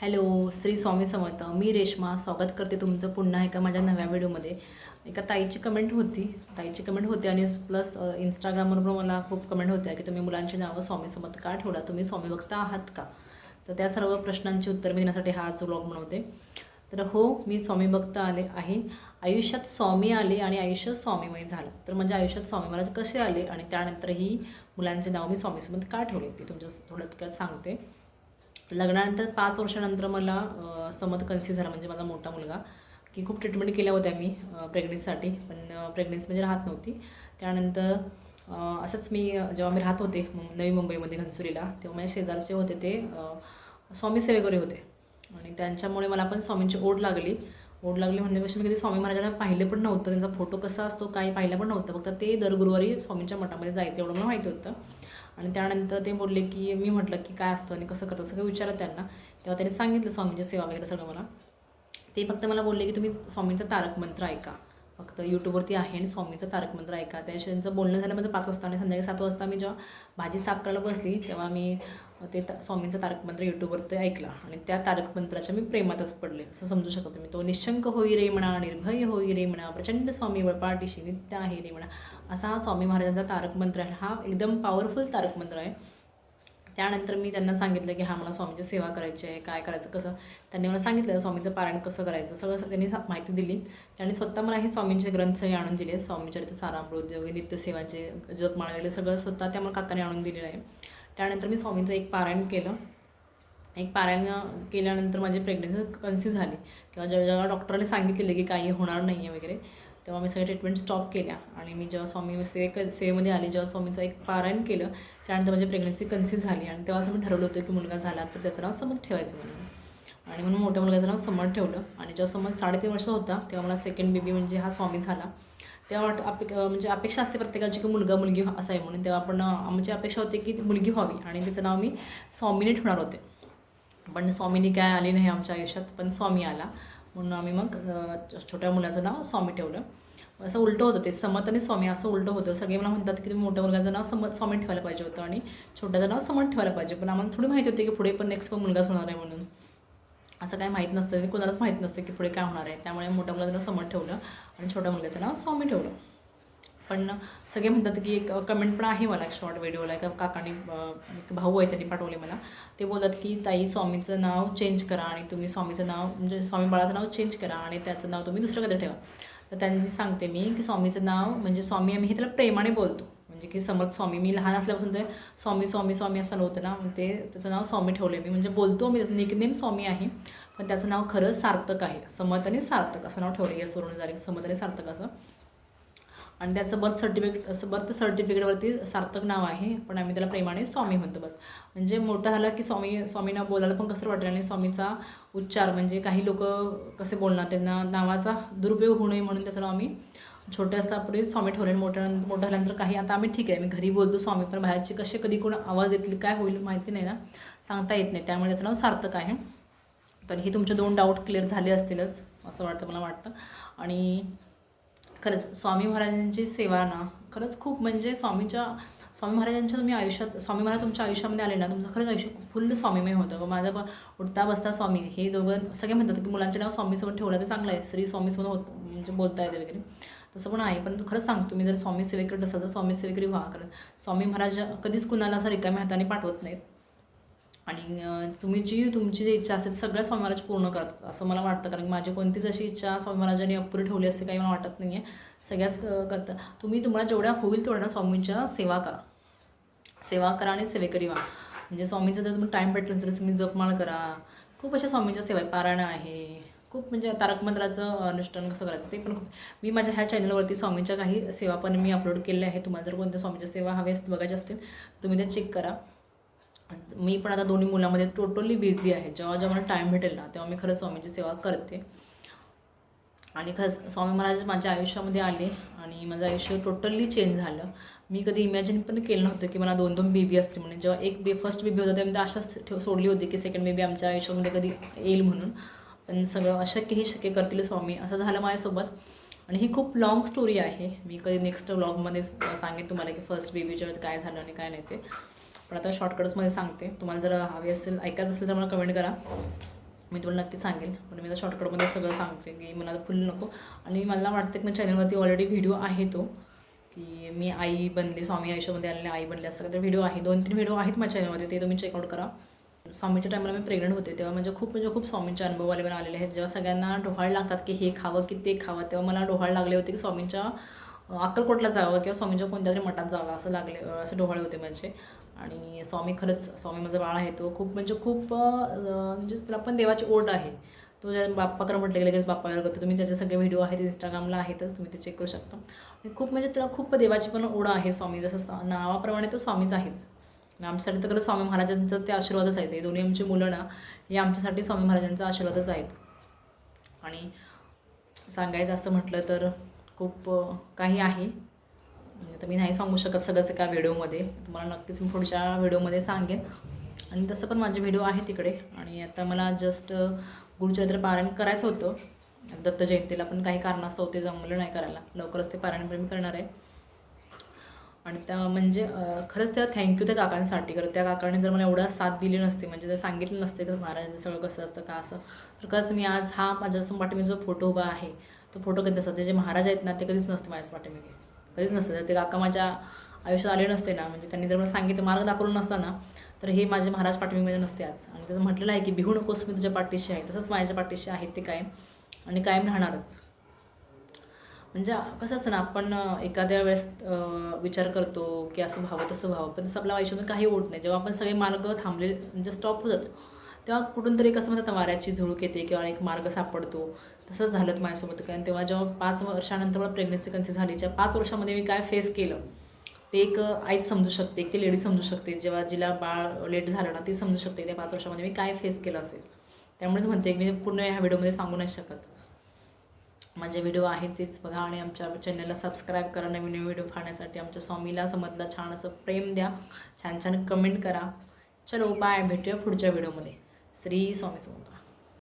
Hello Shri Swami Samarth. मी रेश्मा स्वागत करते तुमचं पुन्हा एका माझ्या नव्या व्हिडिओमध्ये. एका ताईची कमेंट होती. ताईची कमेंट होती आणि प्लस इंस्टाग्रामवर पण मला खूप कमेंट होत्या की तुम्ही मुलांची नावं स्वामी समर्थ का ठेवला? तुम्ही स्वामी भक्त आहात का? तर त्या सर्व प्रश्नांची उत्तर मी देण्यासाठी हा जो ब्लॉग बनवते. तर हो मी स्वामी भक्त आले आहे. आयुष्यात स्वामी आले आणि आयुष्य स्वामीमय झालं. तर म्हणजे आयुष्यात स्वामी महाराज कसे आले आणि त्यानंतरही मुलांचे नाव मी स्वामी समर्थ का ठेवले? ते तुमच्या थोडक्यात सांगते. लग्नानंतर पाच वर्षानंतर मला समज समत कन्सिव्ह झाला म्हणजे माझा मोठा मुलगा की खूप ट्रीटमेंट केल्या होत्या मी प्रेग्नेन्सीसाठी पण प्रेग्नेन्सी म्हणजे राहत नव्हती. त्यानंतर असंच मी जेव्हा मी राहत होते नवी मुंबईमध्ये घनसुरीला तेव्हा माझ्या शेजारचे होते ते स्वामी सेवेकरी होते. आणि त्यांच्यामुळे मला पण स्वामींची ओढ लागली. ओढ लागली म्हणण्यापेक्षा मी कधी स्वामी महाराजांना पाहिलं पण नव्हतं. त्यांचा फोटो कसा असतो काही पाहिलं पण नव्हतं. फक्त ते दर गुरुवारी स्वामींच्या मठामध्ये जायचं एवढं मला माहिती होतं. आणि त्यानंतर ते बोलले की मी म्हटलं की काय असतं आणि कसं करतं सगळं विचारलं त्यांना. तेव्हा त्यांनी सांगितलं स्वामींची सेवा वगैरे सगळं मला. ते फक्त मला बोलले की तुम्ही स्वामींचा तारक मंत्र ऐका. फक्त यूट्यूबवरती आहे आणि स्वामीचं तारक मंत्र ऐका. त्याशिवाय त्यांचं बोलणं झालं माझं पाच वाजता आणि संध्याकाळी सात वाजता मी जेव्हा भाजी साफ करायला बसली तेव्हा मी ते त स्वामींचा तारक मंत्र यूट्यूबवरती ऐकला. आणि त्या तारक मंत्राच्या मी प्रेमातच पडले. असं समजू शकतो तुम्ही तो निशंक होई रे म्हणा निर्भय होई रे म्हणा प्रचंड स्वामी वळपाटीशी नित्य आहे रे म्हणा असा हा स्वामी महाराजांचा तारक मंत्र आहे. हा एकदम पॉवरफुल तारक मंत्र आहे. त्यानंतर मी त्यांना सांगितलं की हा मला स्वामीची सेवा करायची आहे काय करायचं कसं? त्यांनी मला सांगितलं स्वामीचं पारायण कसं करायचं? सगळं त्यांनी माहिती दिली. त्यांनी स्वतः मला हे स्वामींचे ग्रंथ हे आणून दिले. स्वामीचरित्र सारामृद्योग वगैरे नित्यसेवाचे जपमाळ वगैरे सगळं स्वतः त्या मला काकाने आणून दिलेलं आहे. त्यानंतर मी स्वामींचं एक पारायण केलं. एक पारायण केल्यानंतर माझी प्रेग्नन्सी कन्सिव्ह झाली. किंवा जेव्हा जेव्हा डॉक्टरने सांगितलेलं की काही होणार नाही आहे वगैरे तेव्हा मी सगळ्या ट्रीटमेंट स्टॉप केल्या. आणि मी जेव्हा स्वामी सेवे सेवेमध्ये आली जेव्हा स्वामीचं एक पारायण केलं त्यानंतर माझी प्रेग्नन्सी कन्सिव्ह झाली. आणि तेव्हा असं मी ठरवलं होतं की मुलगा झाला तर त्याचं नाव समज ठेवायचं म्हणून. आणि म्हणून मोठ्या मुलगाचं नाव समज ठेवलं. आणि जेव्हा समज साडेतीन वर्ष होता तेव्हा मला सेकंड बेबी म्हणजे हा स्वामी झाला. तेव्हा वाट अपेक म्हणजे अपेक्षा असते प्रत्येकाची की मुलगा मुलगी व्हा- असं आहे म्हणून तेव्हा आपण आमची अपेक्षा होती की मुलगी व्हावी. आणि तिचं नाव मी स्वामीने ठेवणार होते. पण स्वामीने काय आली नाही आमच्या आयुष्यात पण स्वामी आला. म्हणून आम्ही मग छोट्या मुलाचं नाव स्वामी ठेवलं. असं उलटं होतं ते समत आणि स्वामी असं उलटं होतं. सगळे मला म्हणतात की तुम्ही मोठ्या मुलगाचं नाव समत स्वामी ठेवायला पाहिजे होतं आणि छोट्याचं नाव समत ठेवायला पाहिजे. पण आम्हाला थोडी माहिती होती की पुढे पण नेक्स्ट पण मुलगाच होणार आहे म्हणून. असं काय माहीत नसतं आणि कोणालाच माहीत नसतं की पुढे काय होणार आहे. त्यामुळे मोठ्या मुलाचं नाव समत ठेवलं आणि छोट्या मुलगाचं नाव स्वामी ठेवलं. पण सगळे म्हणतात की एक कमेंट पण आहे मला शॉर्ट व्हिडिओला एका काकाने एक भाऊ आहे त्यांनी पाठवले मला. ते बोलतात की ताई स्वामीचं नाव चेंज करा आणि तुम्ही स्वामीचं नाव म्हणजे स्वामी बाळाचं नाव चेंज करा आणि त्याचं नाव तुम्ही दुसरं कधी ठेवा. तर त्यांनी सांगते मी की स्वामीचं नाव म्हणजे स्वामी आम्ही हे त्याला प्रेमाने बोलतो. म्हणजे की समर्थ स्वामी मी लहान असल्यापासून ते स्वामी स्वामी स्वामी असं नव्हतं ना. मग ते त्याचं नाव स्वामी ठेवले मी. म्हणजे बोलतो मी निकनेम स्वामी आहे. पण त्याचं नाव खरं सार्थक आहे. समर्थ आणि सार्थक असं नाव ठेवलं यस वरून झाले समर्थ आणि सार्थक असं. आणि त्याचं बर्थ सर्टिफिकेट असं बर्थ सर्टिफिकेटवरती सार्थक नाव आहे पण आम्ही त्याला प्रेमाने स्वामी म्हणतो बस. म्हणजे मोठं झालं की स्वामी स्वामींना बोलायला पण कसं वाटलं आणि स्वामीचा उच्चार म्हणजे काही लोक कसे बोलणार त्यांना नावाचा दुरुपयोग होऊ नये म्हणून त्याचं नाव आम्ही छोट्या असतापूर्वी स्वामी ठेवले. मोठ्या मोठं झाल्यानंतर काही आता आम्ही ठीक आहे. मी घरी बोलतो स्वामी पण बाहेरचे कसे कधी कोण आवाज येतील काय होईल माहिती नाही ना. सांगता येत नाही. त्यामुळे त्याचं नाव सार्थक आहे. तर हे तुमचे दोन डाऊट क्लिअर झाले असतीलच असं वाटतं मला वाटतं. आणि खरंच स्वामी महाराजांची सेवा ना खरंच खूप म्हणजे स्वामीच्या स्वामी महाराजांच्या तुम्ही आयुष्यात स्वामी महाराज तुमच्या आयुष्यामध्ये आले ना तुमचं खरंच आयुष्य फुल्ल स्वामीमय होतं. माझं पण उठता बसता स्वामी हे दोघं सगळे म्हणतात की मुलांचे नाव स्वामीसोबत ठेवलं तर चांगलं आहे. श्री स्वामीसोबत होत म्हणजे बोलता येते वगैरे. तसं पण आहे पण खरंच सांगतो मी जर स्वामी सेवेकडे असाल तर स्वामी सेवेकरी व्हा कारण स्वामी महाराज कधीच कुणाला असं रिकाम्या हाताने पाठवत नाहीत. आणि तुम्ही जी तुमची जी इच्छा असेल सगळ्या स्वामी महाराज पूर्ण करतात असं मला वाटतं. कारण की माझी कोणतीच अशी इच्छा स्वामी महाराजांनी अपुरी ठेवली असते काही मला वाटत नाही आहे सगळ्याच अं, करतात तुम्ही तुम्हाला जेवढ्या होईल तेवढ्या स्वामींच्या सेवा करा. सेवा करा आणि सेवेकरी व्हा. म्हणजे स्वामींचा जर तुम्ही टाईम भेटलं तर तुम्ही जपमाळ करा. खूप अशा स्वामींच्या सेवा पारायण आहे. खूप म्हणजे तारक मंत्राचं अनुष्ठान कसं करायचं ते पण खूप. मी माझ्या ह्या चॅनलवरती स्वामींच्या काही सेवा पण मी अपलोड केलेल्या आहे तुम्हाला जर कोणत्या स्वामीच्या सेवा हव्या बघायच्या असतील तुम्ही त्या चेक करा. मी पण आता दोन्ही मुलामध्ये टोटली बिझी आहे. जेव्हा जेव्हा मला टाईम भेटेल ना तेव्हा मी खरंच स्वामीची सेवा करते. आणि खरंच स्वामी महाराज माझ्या आयुष्यामध्ये आले आणि माझं आयुष्य टोटली चेंज झालं. मी कधी इमॅजिन पण केलं नव्हतं की मला दोन दोन बेबी असतील म्हणून. जेव्हा एक बे फर्स्ट बेबी होता तेव्हा मी अशाच ठेव सोडली होती की सेकंड बेबी आमच्या आयुष्यामध्ये कधी येईल म्हणून. पण सगळं अशक्यही शक्य करतील स्वामी. असं झालं माझ्यासोबत. आणि ही खूप लाँग स्टोरी आहे. मी कधी नेक्स्ट ब्लॉगमध्ये सांगेन तुम्हाला की फर्स्ट बेबीच्या वेळेस काय झालं आणि काय नाही ते. पण आता शॉर्टकट्समध्ये सांगते. तुम्हाला जर हवी असेल ऐकायचं असेल तर मला कमेंट करा. मी तुम्हाला नक्की सांगेल. पण मी आता शॉर्टकटमध्ये सगळं सांगते. की मला फुल नको. आणि मला वाटतं की माझ्या चॅनलवरती ऑलरेडी व्हिडिओ आहे तो. की मी आई बनली स्वामी आयुष्यामध्ये आलेले आई बनले असं तर व्हिडिओ आहे. दोन तीन व्हिडिओ आहेत माझ्या चॅनलमध्ये ते तुम्ही चेकआउट करा. स्वामीच्या टायमाला मी प्रेग्नंट होते. तेव्हा म्हणजे खूप म्हणजे खूप स्वामींचे अनुभव आले पण आलेले आहेत. जेव्हा सगळ्यांना डोहाळ लागतात की हे खावं की ते खावं तेव्हा मला डोहाळ लागले होते की स्वामींच्या अक्कलकोटला जावं किंवा स्वामींच्या कोणत्या तरी मठात जावं असं लागले असे डोहाळे होते माझे. आणि स्वामी खरंच स्वामी माझा बाळ आहे तो खूप म्हणजे खूप म्हणजे त्याला पण देवाची ओढ आहे. तो ज्या बाप्पाकडे म्हटलं की लगेच बाप्पावर करतो. तुम्ही त्याचे सगळे व्हिडिओ आहेत इंस्टाग्रामला आहेतच तुम्ही ते चेक करू शकता. आणि खूप म्हणजे त्याला खूप देवाची पण ओढ आहे स्वामी. जसं नावाप्रमाणे तो स्वामीच आहेच. आणि आमच्यासाठी तर खरं स्वामी महाराजांचं ते आशीर्वादच आहेत. हे दोन्ही आमची मुलं ना हे आमच्यासाठी स्वामी महाराजांचा आशीर्वादच आहेत. आणि सांगायचं असं म्हटलं तर खूप काही आहे. म्हणजे आता मी नाही सांगू शकत सगळंच एका व्हिडिओमध्ये. तुम्हाला नक्कीच मी पुढच्या व्हिडिओमध्ये सांगेन. आणि तसं पण माझे व्हिडिओ आहे तिकडे. आणि आता मला जस्ट गुरुचरित्र पारायण करायचं होतं. दत्त जयंतीला पण काही कारणास्तव ते जमलं नाही करायला. लवकरच ते पारायण मी करणार आहे. आणि त्या म्हणजे खरंच त्या थँक्यू त्या काकांसाठी. कारण त्या काकांनी जर मला एवढा साथ दिली नसते म्हणजे जर सांगितलं नसते की महाराज सगळं कसं असतं का असं तर खरंच मी आज हा माझ्यासमोर मी जो फोटो उभा आहे तो फोटो कधी असतात ते जे महाराज आहेत ना ते कधीच नसते माझ्या पाठीमागे कधीच नसतं. जर ते काका माझ्या आयुष्यात आले नसते ना म्हणजे त्यांनी जर मला सांगितलं मार्ग दाखवलं नसता ना तर हे माझे महाराज पाठीमागे नसते आज. आणि त्याचं म्हटलेलं आहे की भिहू नकोस मी तुझ्या पाठीशी आहे. तसंच माझ्या पाठीशी आहेत ते कायम आणि कायम राहणारच. म्हणजे कसं असतं ना आपण एखाद्या वेळेस विचार करतो की असं व्हावं तसं व्हावं. पण तसं आपल्या आयुष्यातून काही होत नाही. जेव्हा आपण सगळे मार्ग थांबले म्हणजे स्टॉप होतात. तेव्हा कुठून तरी कसं म्हणतात वाऱ्याची झुळूक येते किंवा एक मार्ग सापडतो. तसंच झालं माझ्यासोबत कारण तेव्हा जेव्हा पाच वर्षानंतर मला प्रेग्नन्सी कन्सिव्ह झाली ज्या पाच वर्षामध्ये मी काय फेस केलं ते एक आईच समजू शकते एक ती लेडी समजू शकते. जेव्हा जिला बाळ लेट झालं ना ती समजू शकते त्या पाच वर्षामध्ये मी काय फेस केलं असेल. त्यामुळेच म्हणते की मी पूर्ण ह्या व्हिडिओमध्ये सांगू नाही शकत. माझे व्हिडिओ आहेत तेच बघा आणि आमच्या चॅनलला सबस्क्राईब करा. नवीन नवीन व्हिडिओ पाहण्यासाठी आमच्या स्वामीला समजला छान असं प्रेम द्या. छान छान कमेंट करा. चलो बाय भेटूया पुढच्या व्हिडिओमध्ये. श्री स्वामी समर्थ